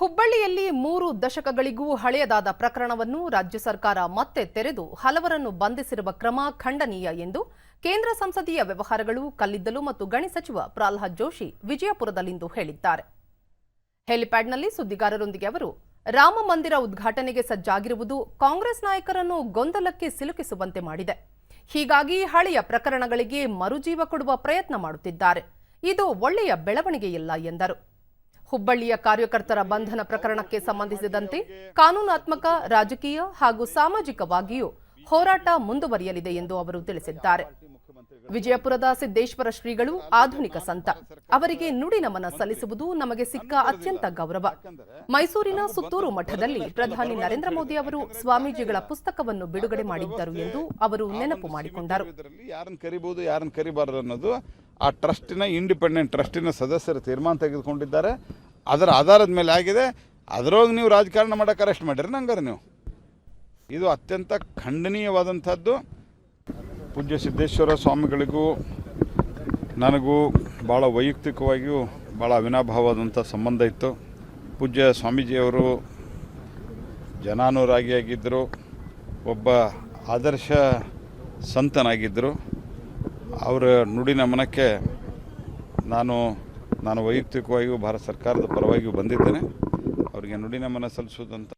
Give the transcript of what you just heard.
ಹುಬ್ಬಳ್ಳಿಯಲ್ಲಿ ಮೂರು ದಶಕಗಳಿಗೂ ಹಳೆಯದಾದ ಪ್ರಕರಣವನ್ನು ರಾಜ್ಯ ಸರ್ಕಾರ ಮತ್ತೆ ತೆರೆದು ಹಲವರನ್ನು ಬಂಧಿಸಿರುವ ಕ್ರಮ ಖಂಡನೀಯ ಎಂದು ಕೇಂದ್ರ ಸಂಸದೀಯ ವ್ಯವಹಾರಗಳು, ಕಲ್ಲಿದ್ದಲು ಮತ್ತು ಗಣಿ ಸಚಿವ ಪ್ರಹ್ಲಾದ್ ಜೋಶಿ ವಿಜಯಪುರದಲ್ಲಿಂದು ಹೇಳಿದ್ದಾರೆ. ಹೆಲಿಪ್ಯಾಡ್ನಲ್ಲಿ ಸುದ್ದಿಗಾರರೊಂದಿಗೆ ಅವರು, ರಾಮ ಮಂದಿರ ಉದ್ಘಾಟನೆಗೆ ಸಜ್ಜಾಗಿರುವುದು ಕಾಂಗ್ರೆಸ್ ನಾಯಕರನ್ನು ಗೊಂದಲಕ್ಕೆ ಸಿಲುಕಿಸುವಂತೆ ಮಾಡಿದೆ. ಹೀಗಾಗಿ ಹಳೆಯ ಪ್ರಕರಣಗಳಿಗೆ ಮರುಜೀವ ಕೊಡುವ ಪ್ರಯತ್ನ ಮಾಡುತ್ತಿದ್ದಾರೆ. ಇದು ಒಳ್ಳೆಯ ಬೆಳವಣಿಗೆಯಲ್ಲ ಎಂದರು. ಹುಬ್ಬಳ್ಳಿಯ ಕಾರ್ಯಕರ್ತರ ಬಂಧನ ಪ್ರಕರಣಕ್ಕೆ ಸಂಬಂಧಿಸಿದಂತೆ ಕಾನೂನಾತ್ಮಕ, ರಾಜಕೀಯ ಹಾಗೂ ಸಾಮಾಜಿಕವಾಗಿಯೂ ಹೋರಾಟ ಮುಂದುವರಿಯಲಿದೆ ಎಂದು ಅವರು ತಿಳಿಸಿದ್ದಾರೆ. ವಿಜಯಪುರದ ಸಿದ್ದೇಶ್ವರ ಶ್ರೀಗಳು ಆಧುನಿಕ ಸಂತ. ಅವರಿಗೆ ನುಡಿ ನಮನ ಸಲ್ಲಿಸುವುದು ನಮಗೆ ಸಿಕ್ಕ ಅತ್ಯಂತ ಗೌರವ. ಮೈಸೂರಿನ ಸುತ್ತೂರು ಮಠದಲ್ಲಿ ಪ್ರಧಾನಿ ನರೇಂದ್ರ ಮೋದಿ ಅವರು ಸ್ವಾಮೀಜಿಗಳ ಪುಸ್ತಕವನ್ನು ಬಿಡುಗಡೆ ಮಾಡಿದ್ದರು ಎಂದು ಅವರು ನೆನಪು ಮಾಡಿಕೊಂಡರು. ಯಾರನ್ನ ಕರಿಬಾರದು ಅನ್ನೋದು ಆ ಟ್ರಸ್ಟಿನ ಇಂಡಿಪೆಂಡೆಂಟ್ ಟ್ರಸ್ಟಿನ ಸದಸ್ಯರು ತೀರ್ಮಾನ ತೆಗೆದುಕೊಂಡಿದ್ದಾರೆ. ಅದರ ಆಧಾರದ ಮೇಲೆ ಆಗಿದೆ. ಅದರೊಳಗೆ ನೀವು ರಾಜಕಾರಣ ಮಾಡೋಕೆ ಅರೆಸ್ಟ್ ಮಾಡಿರಿ ನಂಗಾರೆ ನೀವು. ಇದು ಅತ್ಯಂತ ಖಂಡನೀಯವಾದಂಥದ್ದು. ಪೂಜ್ಯ ಸಿದ್ದೇಶ್ವರ ಸ್ವಾಮಿಗಳಿಗೂ ನನಗೂ ಭಾಳ ವೈಯಕ್ತಿಕವಾಗಿಯೂ ಭಾಳ ಅವಿನಾಭಾವವಾದಂಥ ಸಂಬಂಧ ಇತ್ತು. ಪೂಜ್ಯ ಸ್ವಾಮೀಜಿಯವರು ಜನಾನುರಾಗಿಯಾಗಿದ್ದರು ಒಬ್ಬ ಆದರ್ಶ ಸಂತನಾಗಿದ್ದರು. ಅವರ ನುಡಿ ನಮನಕ್ಕೆ ನಾನು ನಾನು ವೈಯಕ್ತಿಕವಾಗಿಯೂ ಭಾರತ ಸರ್ಕಾರದ ಪರವಾಗಿಯೂ ಬಂದಿದ್ದೇನೆ. ಅವರಿಗೆ ನುಡಿ ನಮನ ಸಲ್ಲಿಸೋದಂತ